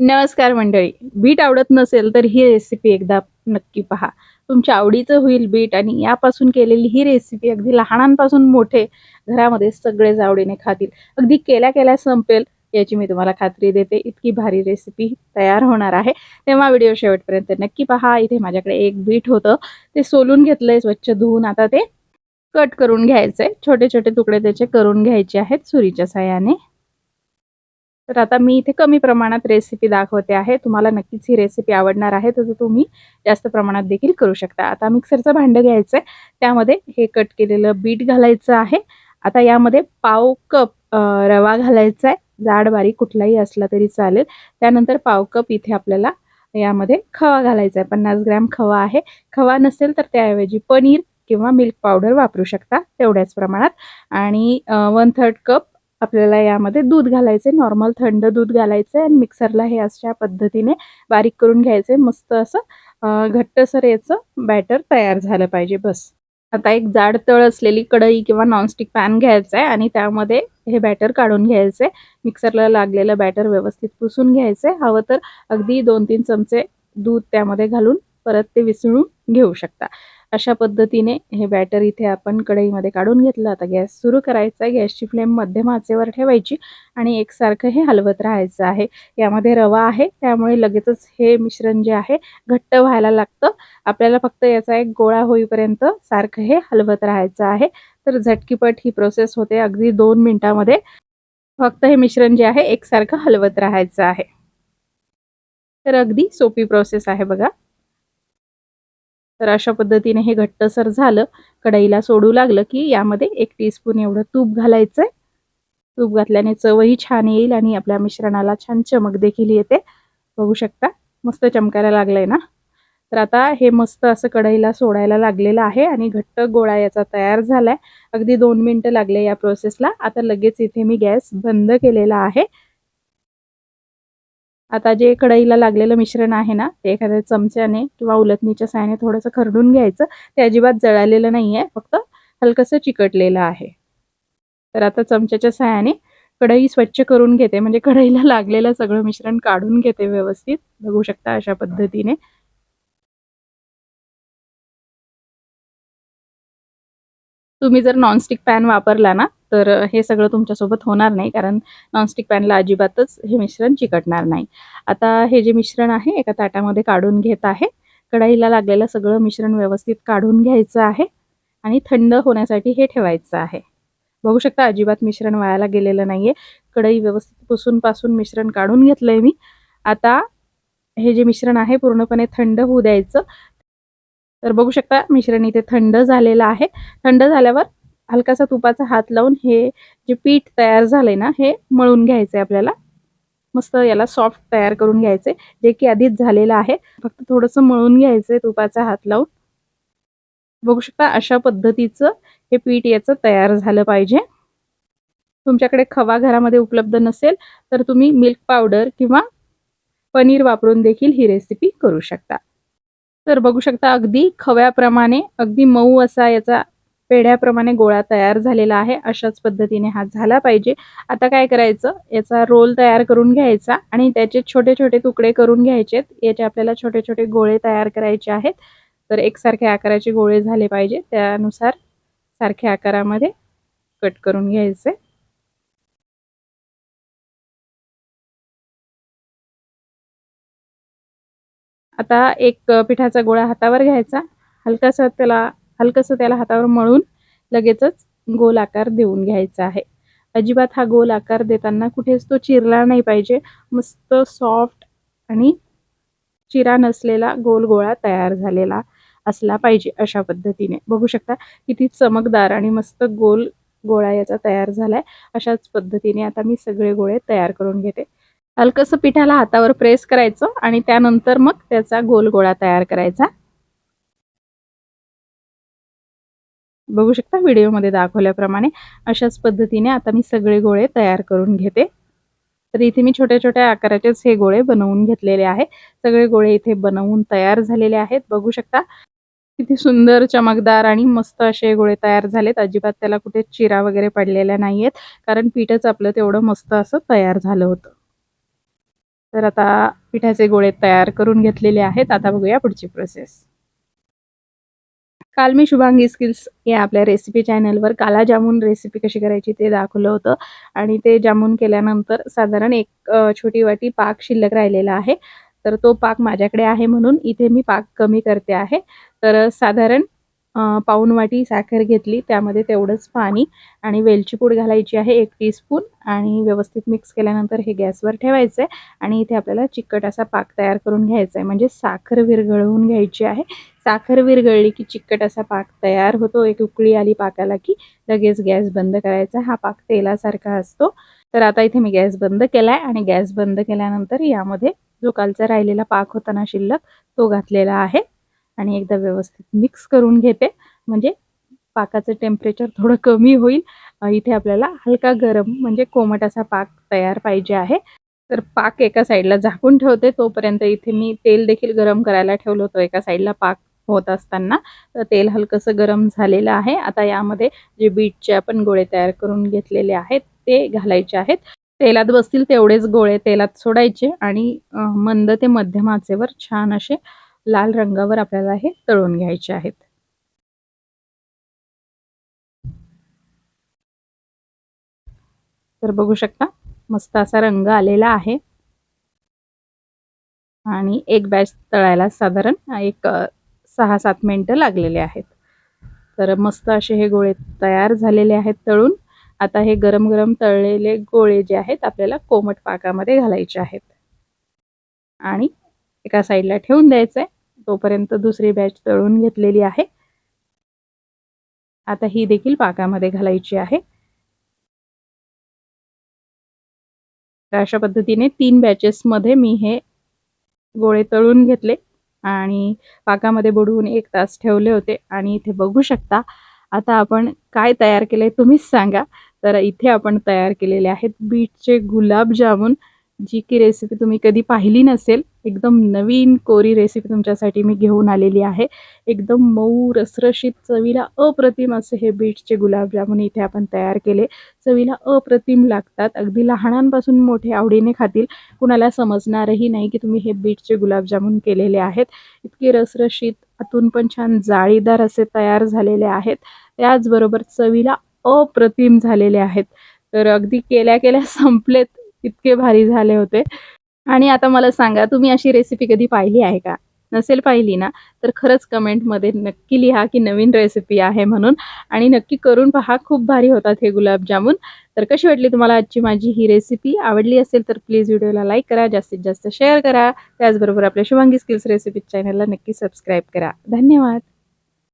नमस्कार मंडळी. बीट आवडत नसेल तर ही रेसिपी एकदा नक्की पहा. तुमच्या आवडीचं होईल बीट आणि यापासून केलेली ही रेसिपी अगदी लहानांपासून मोठे घरामध्ये सगळेच आवडीने खातील. अगदी केल्या केल्या संपेल याची मी तुम्हाला खात्री देते. इतकी भारी रेसिपी तयार होणार आहे. तेव्हा व्हिडिओ शेवटपर्यंत नक्की पहा. इथे माझ्याकडे एक बीट होतं. ते सोलून घेतलंय स्वच्छ धुवून. आता ते कट करून घ्यायचंय. छोटे छोटे तुकडे त्याचे करून घ्यायचे आहेत सुरीच्या साह्याने. तर आता मी इथे कमी प्रमाणात रेसिपी दाखवते आहे. तुम्हाला नक्कीच ही रेसिपी आवडणार आहे. तर तुम्ही जास्त प्रमाणात देखील करू शकता. आता मिक्सरचं भांडं घ्यायचं आहे. त्यामध्ये हे कट केलेलं बीट घालायचं आहे. आता यामध्ये पाव कप रवा घालायचा आहे. जाड बारीक कुठलाही असला तरी चालेल. त्यानंतर पाव कप इथे आपल्याला यामध्ये खवा घालायचा आहे. पन्नास ग्रॅम खवा आहे. खवा नसेल तर त्याऐवजी पनीर किंवा मिल्क पावडर वापरू शकता. तेवढ्याच प्रमाणात. आणि वन थर्ड कप आपल्याला यामध्ये दूध घालायचे नॉर्मल थंड दूध घालायचं आणि मिक्सरला हे अशा पद्धतीने बारीक करून घ्यायचे मस्त असं घट्टसर याचं बॅटर तयार झालं पाहिजे बस. आता एक जाड तळ असलेली कढई किंवा नॉनस्टिक पॅन घ्यायचा आहे आणि त्यामध्ये हे बॅटर काढून घ्यायचे मिक्सरला लागलेलं बॅटर व्यवस्थित पुसून घ्यायचे हवं तर अगदी दोन तीन चमचे दूध त्यामध्ये घालून परत ते विसळून घेऊ शकता. अशा पद्धतीने हे बॅटर इथे आपण कढईमध्ये काढून घेतलं. आता गॅस सुरू करायचा आहे. गॅसची फ्लेम मध्यम आचेवर ठेवायची आणि एकसारखं हे हलवत राहायचं आहे. यामध्ये रवा आहे. त्यामुळे लगेचच हे मिश्रण जे आहे घट्ट व्हायला लागतं. आपल्याला फक्त याचा एक गोळा होईपर्यंत सारखं हे हलवत राहायचं आहे. तर झटकीपट ही प्रोसेस होते. अगदी दोन मिनटामध्ये फक्त हे मिश्रण जे आहे एकसारखं हलवत राहायचं आहे. तर अगदी सोपी प्रोसेस आहे बघा. तर अशा पद्धतीने हे घट्टसर झालं. कढईला सोडू लागलं की यामध्ये एक टीस्पून एवढं तूप घालायचं आहे तूप घातल्याने चवही छान येईल आणि आपल्या मिश्रणाला छान चमक देखील येते. बघू शकता मस्त चमकायला लागलंय ना? तर आता हे मस्त असं कढईला सोडायला लागलेलं आहे आणि घट्ट गोळा याचा तयार झालाय. अगदी दोन मिनटं लागले या प्रोसेसला आता लगेच इथे मी गॅस बंद केलेला आहे. आता जे कढईला लागलेलं मिश्रण आहे ना ते एखाद्या चमच्याने किंवा उलटणीच्या सायाने थोडंसं खरडून घ्यायचं. ते अजिबात जळालेलं नाही आहे फक्त हलकंसं चिकटलेलं आहे. तर आता चमच्याच्या साहाय्याने कढई स्वच्छ करून घेते. म्हणजे कढईला लागलेलं सगळं मिश्रण काढून घेते व्यवस्थित. बघू शकता अशा पद्धतीने. तुम्ही जर नॉनस्टिक पॅन वापरला ना तर हे सगळं तुमच्यासोबत होणार नाही कारण नॉनस्टिक पॅनला अजिबातच हे मिश्रण चिकटणार नाही. आता हे जे मिश्रण आहे एका ताटामध्ये काढून घेत आहे. कढईला लागलेलं सगळं मिश्रण व्यवस्थित काढून घ्यायचं आहे आणि थंड होण्यासाठी हे ठेवायचं आहे. बघू शकता अजिबात मिश्रण वायाला गेलेलं नाही आहे कढई व्यवस्थित पुसून पासून मिश्रण काढून घेतलं आहे मी. आता हे जे मिश्रण आहे पूर्णपणे थंड होऊ द्यायचं. तर बघू शकता मिश्रण इथे थंड झालेलं आहे. थंड झाल्यावर हलकासा तुपाचा हात लावून हे जे पीठ तयार झालंय ना हे मळून घ्यायचंय आपल्याला. मस्त याला सॉफ्ट तयार करून घ्यायचे जे की आधीच झालेलं आहे. फक्त थोडंसं मळून घ्यायचं तुपाचा हात लावून. बघू शकता अशा पद्धतीचं हे पीठ याचं तयार झालं पाहिजे. तुमच्याकडे खवा घरामध्ये उपलब्ध नसेल तर तुम्ही मिल्क पावडर किंवा पनीर वापरून देखील ही रेसिपी करू शकता. तर बघू शकता अगदी खव्याप्रमाणे अगदी मऊ असा याचा पेढ्याप्रमाणे गोळा तयार झालेला आहे. अशाच पद्धतीने हा झाला पाहिजे. आता काय करायचं? याचा रोल तयार करून घ्यायचा आणि त्याचे छोटे छोटे तुकडे करून घ्यायचेत. याचे आपल्याला छोटे छोटे गोळे तयार करायचे आहेत. तर एकसारख्या आकाराचे गोळे झाले पाहिजे. त्यानुसार सारख्या आकारामध्ये कट करून घ्यायचे. आता एक पिठाचा गोळा हातावर घ्यायचा. हलकासा त्याला हलकंसं त्याला हातावर मळून लगेचच गोल आकार देऊन घ्यायचा आहे. अजिबात हा गोल आकार देताना कुठेच तो चिरला नाही पाहिजे. मस्त सॉफ्ट आणि चिरा नसलेला गोल गोळा तयार झालेला असला पाहिजे अशा पद्धतीने. बघू शकता किती चमकदार आणि मस्त गोल गोळा याचा तयार झालाय. अशाच पद्धतीने आता मी सगळे गोळे तयार करून घेते. हलकंसं पिठाला हातावर प्रेस करायचं आणि त्यानंतर मग त्याचा गोल गोळा तयार करायचा. बघू शकता व्हिडिओमध्ये दाखवल्याप्रमाणे अशाच पद्धतीने आता मी सगळे गोळे तयार करून घेते. तर इथे मी छोट्या छोट्या आकाराचेच हे गोळे बनवून घेतलेले आहे. सगळे गोळे इथे बनवून तयार झालेले आहेत. बघू शकता किती सुंदर चमकदार आणि मस्त असे गोळे तयार झालेत. अजिबात त्याला कुठे चिरा वगैरे पडलेल्या नाहीयेत कारण पीठच आपलं तेवढं मस्त असं तयार झालं होतं. तर आता पिठाचे गोळे तयार करून घेतलेले आहेत. आता बघूया पुढची प्रोसेस काल मी शुभांगी स्किल्स या आपल्या रेसिपी चॅनलवर काला जामून रेसिपी कशी करायची ते दाखवलं होतं. आणि ते जामून केल्यानंतर साधारण एक छोटी वाटी पाक शिल्लक राहिलेला आहे. तर तो पाक माझ्याकडे आहे म्हणून इथे मी पाक कमी करते आहे. तर साधारण पाऊण वाटी साखर घेतली. त्यामध्ये तेवढंच पाणी आणि वेलची पूड घालायची आहे एक टीस्पून आणि व्यवस्थित मिक्स केल्यानंतर हे गॅसवर ठेवायचं आहे आणि इथे आपल्याला चिकट असा पाक तयार करून घ्यायचा आहे म्हणजे साखर विरघळवून घ्यायची आहे. साखर विरघळली की चिकट असा पाक तयार होतो. एक उकळी आली पाकाला की लगेच गॅस बंद करायचा. हा पाक तेलासारखा असतो. तर आता इथे मी गॅस बंद केलाय आणि गॅस बंद केल्यानंतर यामध्ये जो कालचा राहिलेला पाक होता ना शिल्लक तो घातलेला आहे. आणि एकदा व्यवस्थित मिक्स करून घेते. म्हणजे पाकाचं टेम्परेचर थोडं कमी होईल. इथे आपल्याला हलका गरम म्हणजे कोमट असा पाक तयार पाहिजे आहे. तर पाक एका साईडला झाकून ठेवते. तोपर्यंत इथे मी तेल देखील गरम करायला ठेवलं होतं. एका साईडला पाक होत असताना. तर तेल हलकंसं गरम झालेलं आहे. आता यामध्ये जे बीटचे आपण गोळे तयार करून घेतलेले आहेत ते घालायचे आहेत. तेलात बसतील तेवढेच गोळे तेलात सोडायचे आणि मंद ते मध्यम आचेवर छान असे लाल रंगावर आपल्याला हे तळून घ्यायचे आहेत. तर बघू शकता मस्त असा रंग आलेला आहे. आणि एक बॅच तळायला साधारण एक सहा सात मिनटं लागलेले आहेत. तर मस्त असे हे गोळे तयार झालेले आहेत तळून. आता हे गरम गरम तळलेले गोळे जे आहेत आपल्याला कोमट पाकामध्ये घालायचे आहेत. आणि एका साईडला ठेवून द्यायचं आहे तोपर्यंत दुसरी बॅच तळून घेतलेली आहे. आता ही देखील पाकामध्ये घालायची आहे. तर अशा पद्धतीने तीन बॅचेसमध्ये मी हे गोळे तळून घेतले आणि पाकामध्ये बुडवून एक तास ठेवले होते. आणि इथे बघू शकता आता आपण काय तयार केले तुम्हीच सांगा. तर इथे आपण तयार केलेले आहेत बीटचे गुलाबजामुन. जी की रेसिपी तुम्ही कधी पाहिली नसेल एकदम नवीन कोरी रेसिपी तुमच्यासाठी मी घेऊन आलेली आहे. एकदम मऊ रसरशीत चवीला अप्रतिम असे हे बीटचे गुलाबजामुन इथे आपण तयार केले. चवीला अप्रतिम लागतात. अगदी लहानांपासून मोठे आवडीने खातील. कुणाला समजणारही नाही की तुम्ही हे बीटचे गुलाबजामुन केलेले आहेत. इतके रसरशीत आतून पण छान जाळीदार असे तयार झालेले आहेत. त्याचबरोबर चवीला अप्रतिम झालेले आहेत. तर अगदी केल्या केल्या संपलेत. इतके भारी झाले होते. आणि आता मला सांगा तुम्ही अशी रेसिपी कधी पाहिली आहे का? नसेल पाहिली ना तर खरंच कमेंटमध्ये नक्की लिहा की नवीन रेसिपी आहे म्हणून. आणि नक्की करून पहा खूप भारी होतात हे गुलाबजामुन. तर कशी वाटली तुम्हाला आजची माझी ही रेसिपी आवडली असेल तर प्लीज व्हिडिओला लाईक करा जास्तीत जास्त शेअर करा. त्याचबरोबर आपल्या शुभांगी स्किल्स रेसिपी चॅनलला नक्की सबस्क्राईब करा. धन्यवाद!